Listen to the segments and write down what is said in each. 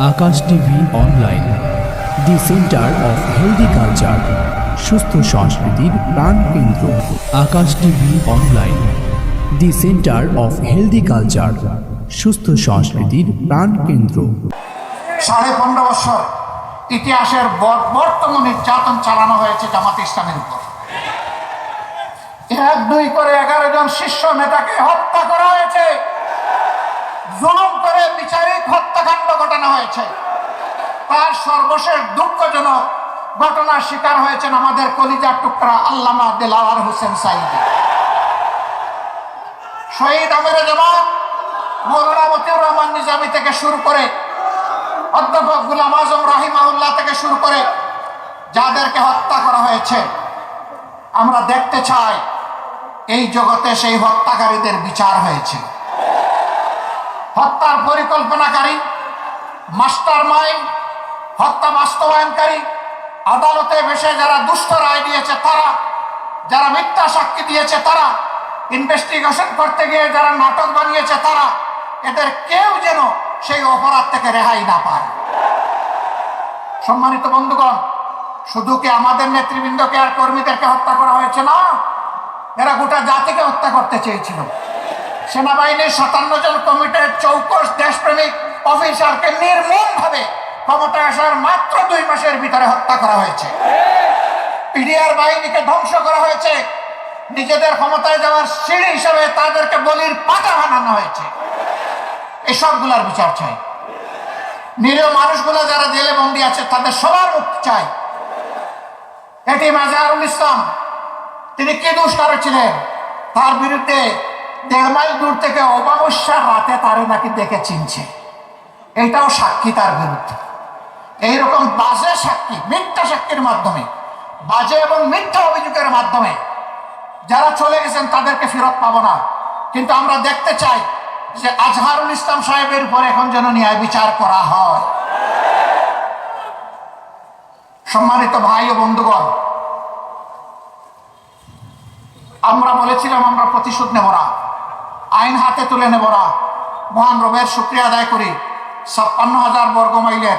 Akash TV online, the centre of healthy culture, সুস্থ সংস্কৃতির প্রাণ কেন্দ্র। Akash TV online, the centre of healthy culture, সুস্থ সংস্কৃতির প্রাণ কেন্দ্র। সাড়ে পনেরো বছর ইতিহাসের বর- বর্তম নির্যাতন চালানো হয়েছে জামাত ইসলামের উপর। এক, দুই করে এগারো জন শীর্ষ নেতাকে হত্যা করা হয়েছে। জুলুম করে বিচারিক হত্যাকাণ্ড ঘটানো হয়েছে। তার সর্বশেষ দুঃখজনক ঘটনার শিকার হয়েছেন আমাদের কলিজার টুকরা আল্লামা দেলাওয়ার হোসেন সাইদি। শহীদ আমির জামাত, মৌলানা মতিউর রহমান নিজামী থেকে শুরু করে অধ্যাপক গুলাম আজম রাহিমাহুল্লাহ থেকে শুরু করে যাদেরকে হত্যা করা হয়েছে, আমরা দেখতে চাই এই জগতে সেই হত্যাকারীদের বিচার হয়েছে। হত্যার পরিকল্পনাকারী, মাস্টার মাইন্ড, হত্যা বাস্তবায়নকারী, আদালতে বসে যারা দুষ্ট রায় দিয়েছে তারা, যারা মিথ্যা সাক্ষী দিয়েছে তারা ইনভেস্টিগেশন করতে গিয়ে যারা নাটক বানিয়েছে তারা, এদের কেউ যেন সেই অপরাধ থেকে রেহাই না পায়। সম্মানিত বন্ধুগণ, শুধু কি আমাদের নেতৃবৃন্দকে আর কর্মীদেরকে হত্যা করা হয়েছে না? এরা গোটা জাতিকে হত্যা করতে চেয়েছিল। সেনাবাহিনীর সাতান্ন জন কমিটির চৌকস দেশপ্রেমিক অফিসারকে নির্মমভাবে ক্ষমতায় আসার মাত্র দুই মাসের ভিতরে হত্যা করা হয়েছে। পিডিআর বাহিনীকে ধ্বংস করা হয়েছে। নিজেদের ক্ষমতায় যাওয়ার সিঁড়ি হিসাবে তাদেরকে বলির পাতা বানানো হয়েছে। এসবগুলার বিচার চাই। নিরীহ মানুষগুলো যারা জেলে বন্দী আছে, তাদের সবার মুক্তি চাই। এটি মাজারুল ইসলাম, তিনি কি দোষ করেছিলেন তার বিরুদ্ধে দেড় মাইল দূর থেকে অমাবস্যার রাতে তারে নাকি দেখে চিনছে। এটাও সাক্ষী তার বিরুদ্ধে। এইরকম বাজে সাক্ষী, মিথ্যা সাক্ষীর মাধ্যমে, বাজে এবং মিথ্যা অভিযোগের মাধ্যমে যারা চলে গেছেন তাদেরকে ফেরত পাবো না। কিন্তু আমরা দেখতে চাই যে আজহারুল ইসলাম সাহেবের উপর এখন যেন ন্যায় বিচার করা হয়। সম্মানিত ভাই ও বন্ধুগণ, আমরা বলেছিলাম আমরা প্রতিশোধ নেব না। আইন হাতে তুলে নেব না। মহান রবের শুক্রিয়া আদায় করি। ছাপ্পান্ন হাজার বর্গ মাইলের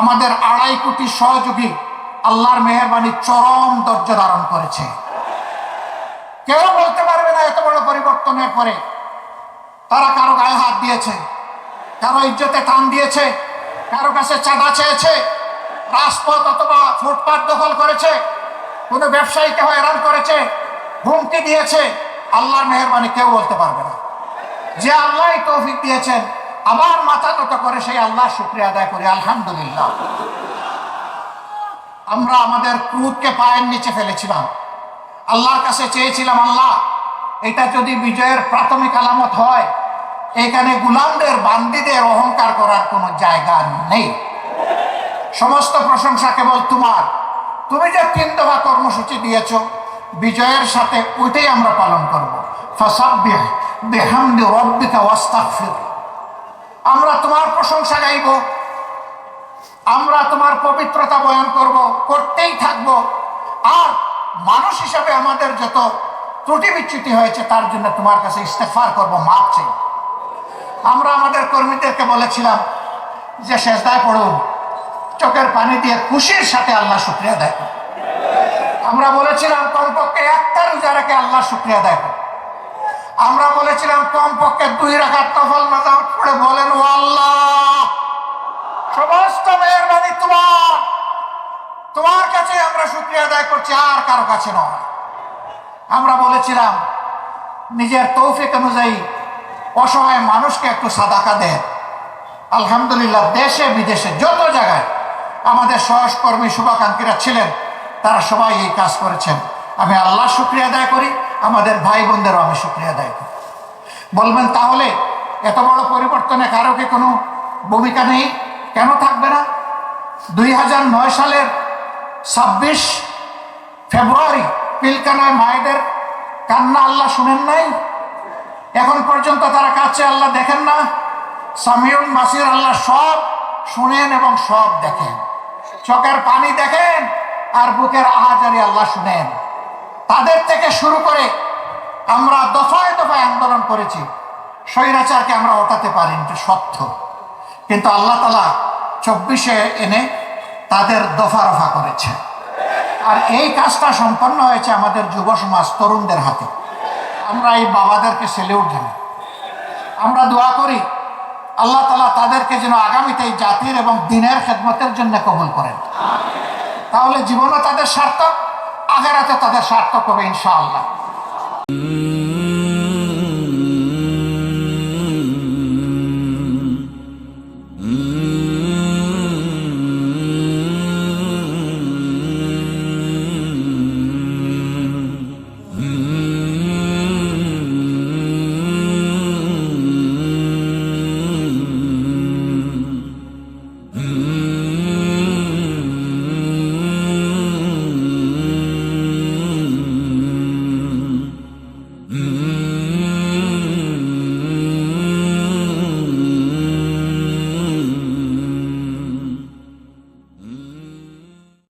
আমাদের আড়াই কোটি সহযোগী আল্লাহর মেহরবানি চরম ধৈর্য ধারণ করেছে। কেউ বলতে পারবে না এত বড় পরিবর্তনের পরে। তারা কারও গায়ে হাত দিয়েছে, কারও ইজ্জতে টান দিয়েছে, কারও কাছে চাঁদা চেয়েছে, রাজপথ অথবা ফুটপাত দখল করেছে, কোনো ব্যবসায়ীকে হয়রান করেছে, হুমকি দিয়েছে আল্লাহর মেহরবানি কেউ বলতে পারবে না। যে আল্লাহ তৌফিক দিয়েছেন, আবার মাথা নত করে সেই আল্লাহ শুক্রিয়া আদায় করি, আলহামদুলিল্লাহ। আমরা আমাদের ক্রুদকে পায়ের নিচে ফেলেছিলাম। আল্লাহর কাছে চেয়েছিলাম, আল্লাহ, এটা যদি বিজয়ের প্রাথমিক আলামত হয়, এখানে গুলামদের, বান্দিদের অহংকার করার কোনো জায়গা নেই। সমস্ত প্রশংসা কেবল তোমার। তুমি যে তিন দফা কর্মসূচি দিয়েছ বিজয়ের সাথে ওইটাই আমরা পালন করব। আমরা তোমার প্রশংসা গাইব। আমরা তোমার পবিত্রতা বয়ান করব, করতেই থাকব। আর মানুষ হিসাবে আমাদের যত ত্রুটি বিচ্যুতি হয়েছে, তার জন্য তোমার কাছে ইস্তেফার করব মাপ চাই। আমরা আমাদের কর্মীদেরকে বলেছিলাম যে শেষদায় পড়ুন, চোখের পানি দিয়ে খুশির সাথে আল্লাহ শুক্রিয়া দেয় আমরা বলেছিলাম কমপক্ষে একটা রোজা রেখে আল্লাহ শুক্রিয়া দেয় আমরা বলেছিলাম কমপক্ষে দুই রাখার তফল নাজাম পড়ে বলেন, ও আল্লাহ, সমস্ত মেহরবানি তোমার। তোমার কাছে আমরা শুক্রিয়া আদায় করছি, আর কারও কাছে নয়। আমরা বলেছিলাম, নিজের তৌফিক অনুযায়ী অসহায় মানুষকে একটু সাদাকা দেয় আলহামদুলিল্লাহ দেশে বিদেশে যত জায়গায় আমাদের সহকর্মী শুভাকাঙ্ক্ষীরা ছিলেন তারা সবাই এই কাজ করেছেন। আমি আল্লাহ শুক্রিয়া আদায় করি, আমাদের ভাই বোনদেরও আমি শুক্রিয়া আদায় করি। বলবেন, তাহলে এত বড় পরিবর্তনে কারও কি কোনো ভূমিকা নেই? কেন থাকবে না? দুই হাজার নয় সালের ছাব্বিশ ফেব্রুয়ারি পিলকানায় মায়েদের কান্না আল্লাহ শুনেন নাই? এখন পর্যন্ত তারা কাছে আল্লাহ দেখেন না। সামিউল মাসির আল্লাহ সব শুনেন এবং সব দেখেন। চোখের পানি দেখেন। আর বুকের আহাজারি আল্লাহ শুনেন। তাদের থেকে শুরু করে আমরা দফায় দফায় আন্দোলন করেছি। স্বৈরাচারকে আমরা ওঠাতে পারি এটা সত্য। কিন্তু আল্লাহ তালা চব্বিশে এনে তাদের দফা রফা করেছে। আর এই কাজটা সম্পন্ন হয়েছে আমাদের যুব সমাজ তরুণদের হাতে। আমরা এই বাবাদেরকে সেলিউট জানাই। আমরা দোয়া করি, আল্লাহ তালা তাদেরকে যেন আগামীতে এই জাতির এবং দিনের খেদমতের জন্য কবল করেন। তাহলে জীবনও তাদের সার্থক আগেরাতে তাদের সার্থক হবে ইনশাআল্লাহ।